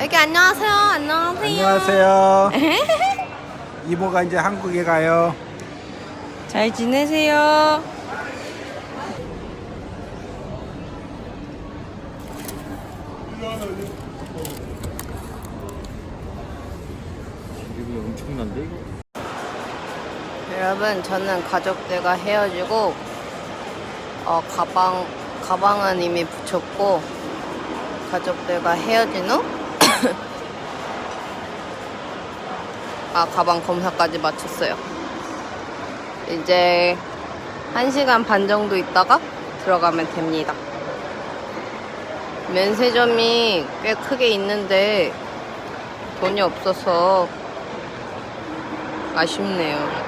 여기 안녕하세요. 안녕하세요. 안녕하세요. 이모가 이제 한국에 가요. 잘 지내세요. 엄청난데 이거? 여러분, 저는 가족들과 헤어지고 어, 가방 가방은 이미 붙였고 가족들과 헤어진 후 아, 가방 검사까지 마쳤어요. 이제 1시간 반 정도 있다가 들어가면 됩니다. 면세점이 꽤 크게 있는데 돈이 없어서 아쉽네요.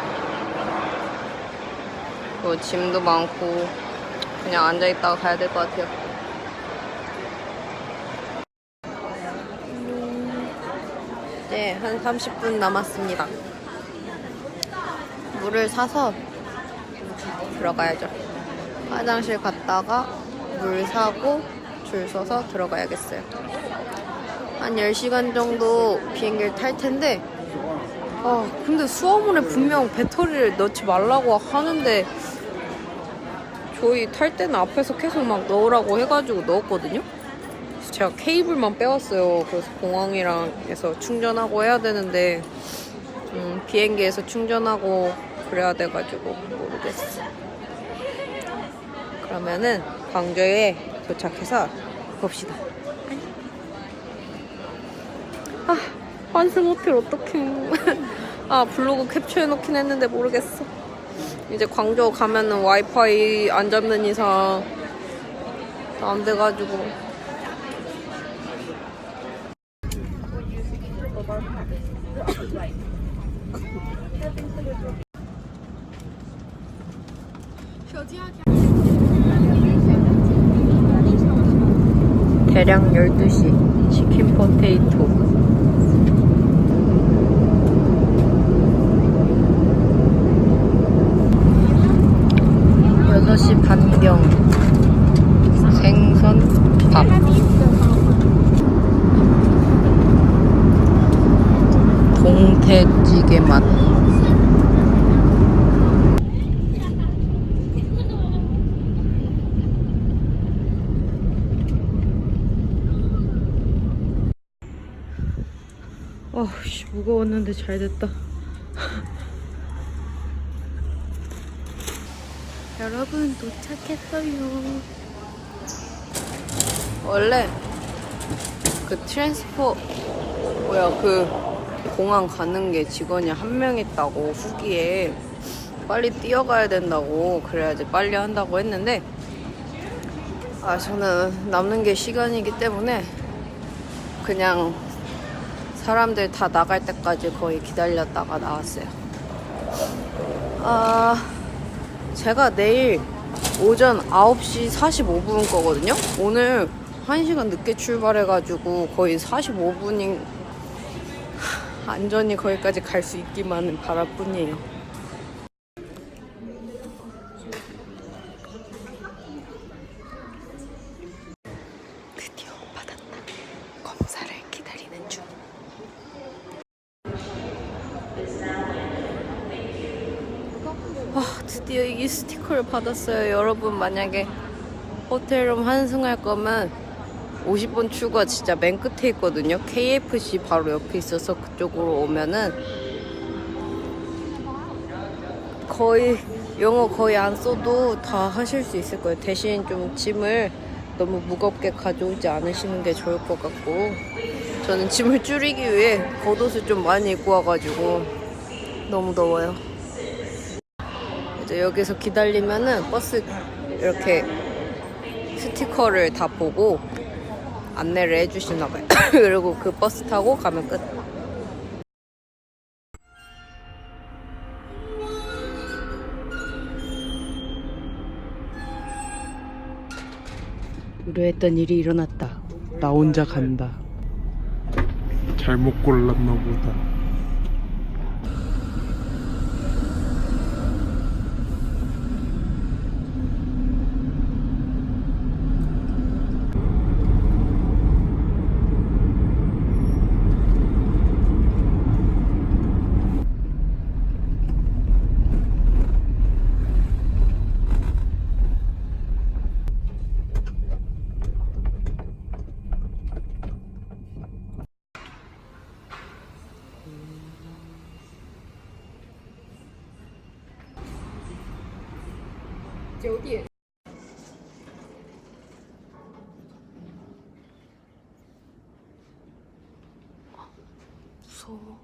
그 짐도 많고 그냥 앉아있다가 가야 될 것 같아요. 네, 한 30분 남았습니다. 물을 사서 들어가야죠. 화장실 갔다가 물 사고 줄 서서 들어가야겠어요. 한 10시간 정도 비행기를 탈 텐데, 아, 근데 수화물에 분명 배터리를 넣지 말라고 하는데, 저희 탈 때는 앞에서 계속 막 넣으라고 해가지고 넣었거든요? 그래서 제가 케이블만 빼왔어요. 그래서 공항이랑에서 충전하고 해야 되는데, 음, 비행기에서 충전하고 그래야 돼가지고 모르겠어. 그러면은 광저에 도착해서 봅시다. 아, 환승 호텔 어떡해. 아, 블로그 캡처해놓긴 했는데 모르겠어. 이제 광저 가면은 와이파이 안 잡는 이상 안 돼가지고. 대략 12시 치킨 포테이토 여섯 시 반경 생선 밥. 동태찌개 맛. 어씨 무거웠는데 잘 됐다 여러분 도착했어요. 원래 그 트랜스포 뭐야 그 공항 가는 게 직원이 한 명 있다고 후기에 빨리 뛰어가야 된다고 그래야지 빨리 한다고 했는데 아 저는 남는 게 시간이기 때문에 그냥 사람들 다 나갈 때까지 거의 기다렸다가 나왔어요. 아 제가 내일 오전 9시 45분 거거든요. 오늘 1시간 늦게 출발해가지고 거의 45분이 안전히 거기까지 갈 수 있기만은 바랄 뿐이에요. 드디어 받았다. 검사를 기다리는 중. 아, 드디어 이 스티커를 받았어요. 여러분, 만약에 호텔룸 환승할 거면 50번 출구가 진짜 맨 끝에 있거든요. KFC 바로 옆에 있어서 그쪽으로 오면은 거의 영어 거의 안 써도 다 하실 수 있을 거예요. 대신 좀 짐을 너무 무겁게 가져오지 않으시는 게 좋을 것 같고 저는 짐을 줄이기 위해 겉옷을 좀 많이 입고 와가지고 너무 더워요. 이제 여기서 기다리면은 버스 이렇게 스티커를 다 보고 안내를 해주시나 봐요. 그리고 그 버스 타고 가면 끝. 우려했던 일이 일어났다. 나 혼자 간다. 잘못 골랐나 보다. 무서워.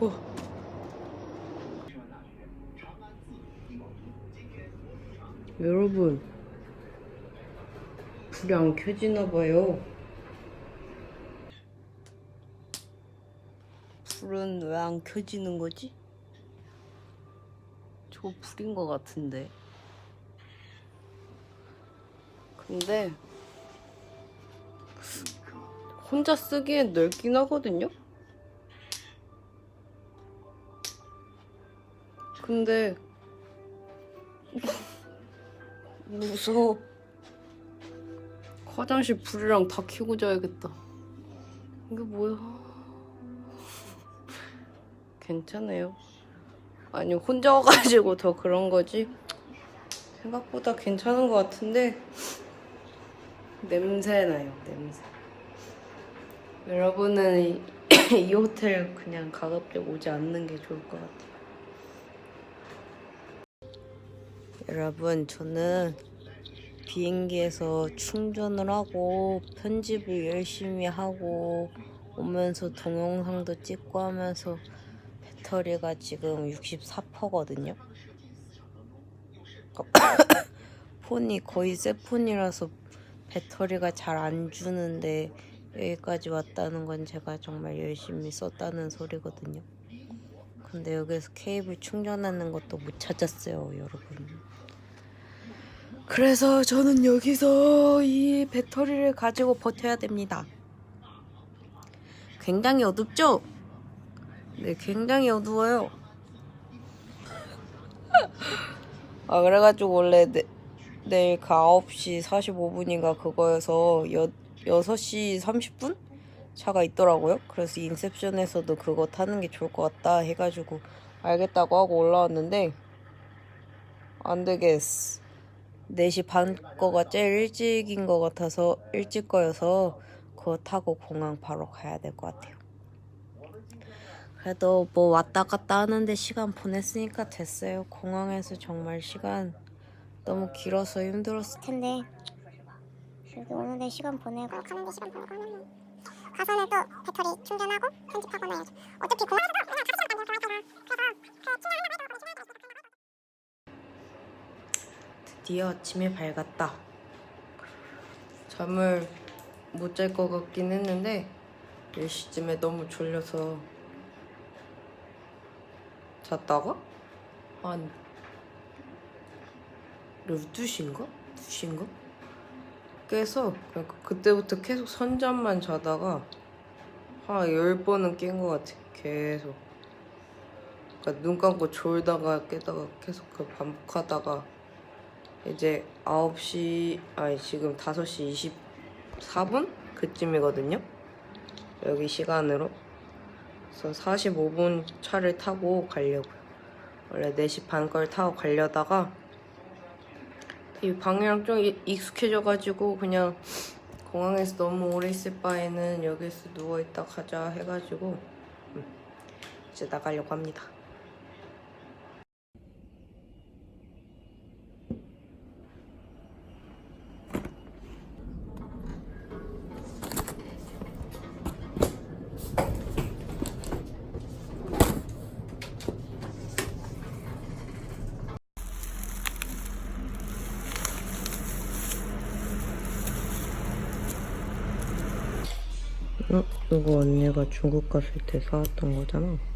어. 여러분, 불이 안 켜지나 봐요. 불은 왜 안 켜지는 거지? 저거 불인 것 같은데. 근데 혼자 쓰기엔 넓긴 하거든요? 근데 무서워. 화장실 불이랑 다 켜고 자야겠다. 이게 뭐야? 괜찮아요. 아니 혼자 와가지고 더 그런 거지. 생각보다 괜찮은 것 같은데 냄새 나요. 냄새. 여러분은 이, 이 호텔 그냥 가급적 오지 않는 게 좋을 것 같아요. 여러분 저는 비행기에서 충전을 하고 편집을 열심히 하고 오면서 동영상도 찍고 하면서 배터리가 지금 64%거든요. 폰이 거의 새 폰이라서 배터리가 잘 안 주는데 여기까지 왔다는 건 제가 정말 열심히 썼다는 소리거든요. 근데 여기서 케이블 충전하는 것도 못 찾았어요, 여러분. 그래서 저는 여기서 이 배터리를 가지고 버텨야 됩니다. 굉장히 어둡죠? 네, 굉장히 어두워요. 아, 그래가지고 원래 내, 내일 그 9시 45분인가 그거여서 여, 6시 30분? 차가 있더라고요. 그래서 인셉션에서도 그거 타는 게 좋을 것 같다 해가지고 알겠다고 하고 올라왔는데 안 되겠어. 4시 반 거가 제일 일찍인 것 같아서 일찍 거여서 그거 타고 공항 바로 가야 될 것 같아요. 그래도 뭐 왔다 갔다 하는데 시간 보냈으니까 됐어요. 공항에서 정말 시간 너무 길어서 힘들었을 텐데. 여기 오는데 시간 보내고 가는데 시간 보내고 하면 가서는 또 배터리 충전하고 편집하거나 해야죠. 어차피 공항에서 드디어 아침이 밝았다. 잠을 못 잘 것 같긴 했는데 10시쯤에 너무 졸려서 잤다가 한 12시인가? 2시인가? 깨서 그러니까 그때부터 계속 선잠만 자다가 한 10번은 깬 것 같아. 계속. 그러니까 눈 감고 졸다가 깨다가 계속 그 반복하다가 이제 9시, 아니 지금 5시 24분? 그쯤이거든요. 여기 시간으로. 그래서 45분 차를 타고 가려고요. 원래 4시 반 걸 타고 가려다가 이 방이랑 좀 이- 익숙해져가지고 그냥 공항에서 너무 오래 있을 바에는 여기서 누워있다 가자 해가지고 음, 이제 나가려고 합니다. 어? 이거 언니가 중국 갔을 때 사왔던 거잖아.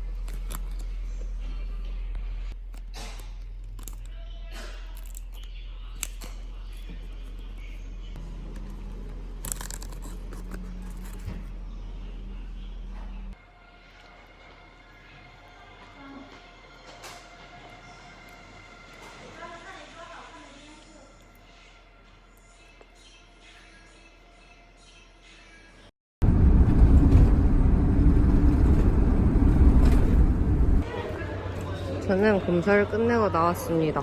저는 검사를 끝내고 나왔습니다.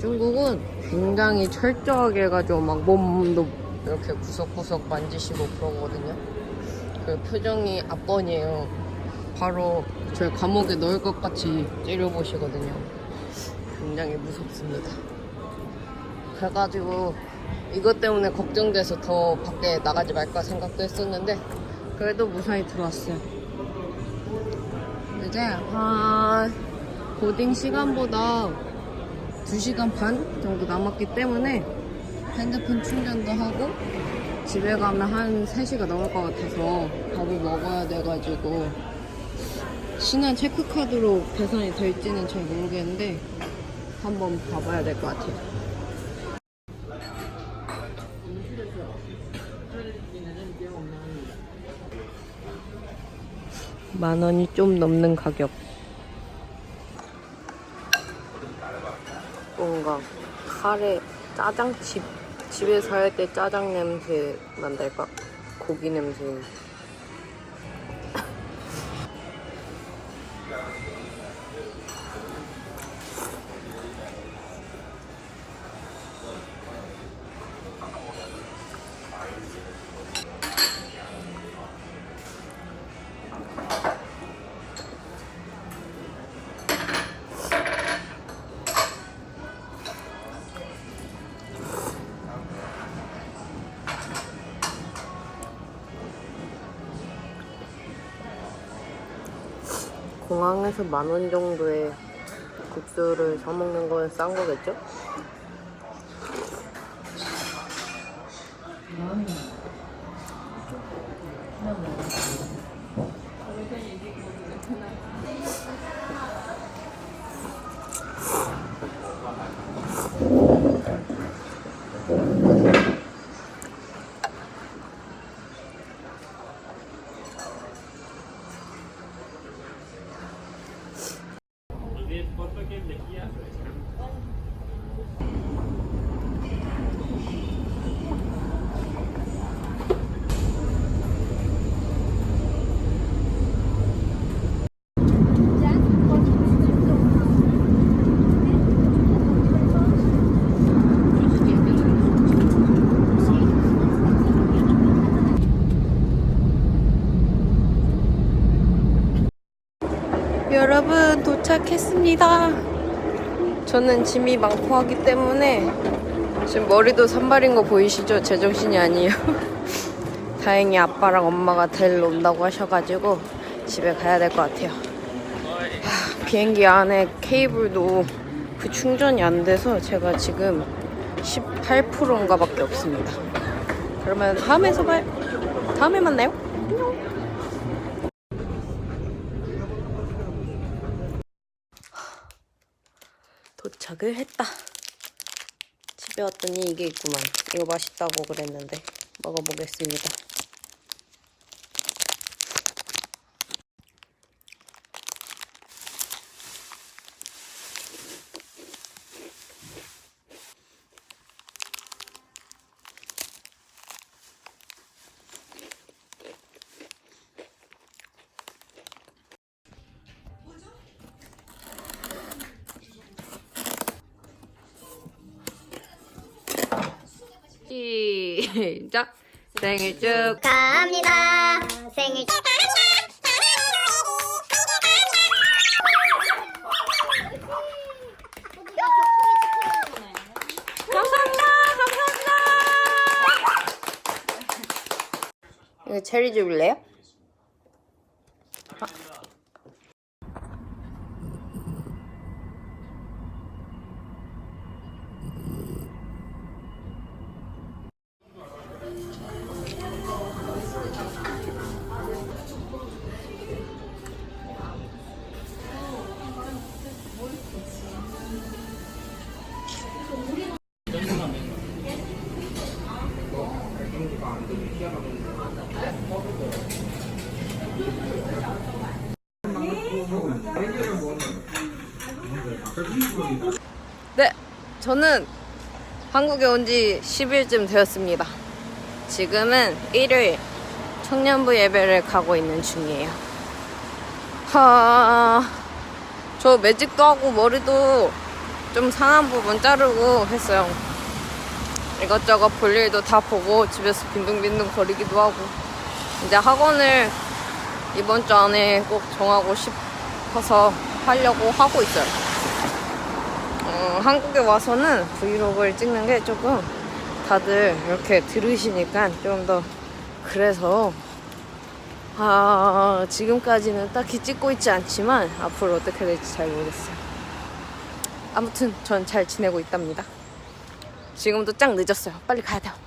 중국은 굉장히 철저하게 해가지고 막 몸도 이렇게 구석구석 만지시고 그러거든요. 그 표정이 압권이에요. 바로 저희 감옥에 넣을 것 같이 째려보시거든요. 굉장히 무섭습니다. 그래가지고 이것 때문에 걱정돼서 더 밖에 나가지 말까 생각도 했었는데 그래도 무사히 들어왔어요. 이제 한 보딩 시간보다 2시간 반 정도 남았기 때문에 핸드폰 충전도 하고 집에 가면 한 3시가 넘을 것 같아서 밥을 먹어야 돼가지고 신한 체크카드로 계산이 될지는 잘 모르겠는데 한번 봐봐야 될 것 같아요. 만 원이 좀 넘는 가격. 뭔가 카레 짜장 집 집에서 할 때 짜장 냄새 난달까? 고기 냄새. 공항에서 만 원 정도의 국수를 사 먹는 건 싼 거겠죠? 여러분 도착했습니다. 저는 짐이 많고 하기 때문에 지금 머리도 산발인 거 보이시죠? 제정신이 아니에요. 다행히 아빠랑 엄마가 데리러 온다고 하셔가지고 집에 가야 될 것 같아요. 하, 비행기 안에 케이블도 그 충전이 안 돼서 제가 지금 18%인가 밖에 없습니다. 그러면 다음에서 봐요. 다음에 만나요. 안녕. 도착을 했다. 집에 왔더니 이게 있구만. 이거 맛있다고 그랬는데 먹어보겠습니다. 시작. 생일 축. 축하합니다. 생일 감사합니다. 감사합니다. 이거 체리 주빌래요? 네, 저는 한국에 온 지 10일쯤 되었습니다. 지금은 일요일 청년부 예배를 가고 있는 중이에요. 하, 저 매직도 하고 머리도 좀 상한 부분 자르고 했어요. 이것저것 볼 일도 다 보고 집에서 빈둥빈둥 거리기도 하고 이제 학원을 이번 주 안에 꼭 정하고 싶어서 하려고 하고 있어요. 어, 한국에 와서는 브이로그를 찍는 게 조금 다들 이렇게 들으시니까 좀 더 그래서 아 지금까지는 딱히 찍고 있지 않지만 앞으로 어떻게 될지 잘 모르겠어요. 아무튼 전 잘 지내고 있답니다. 지금도 짱 늦었어요. 빨리 가야 돼요.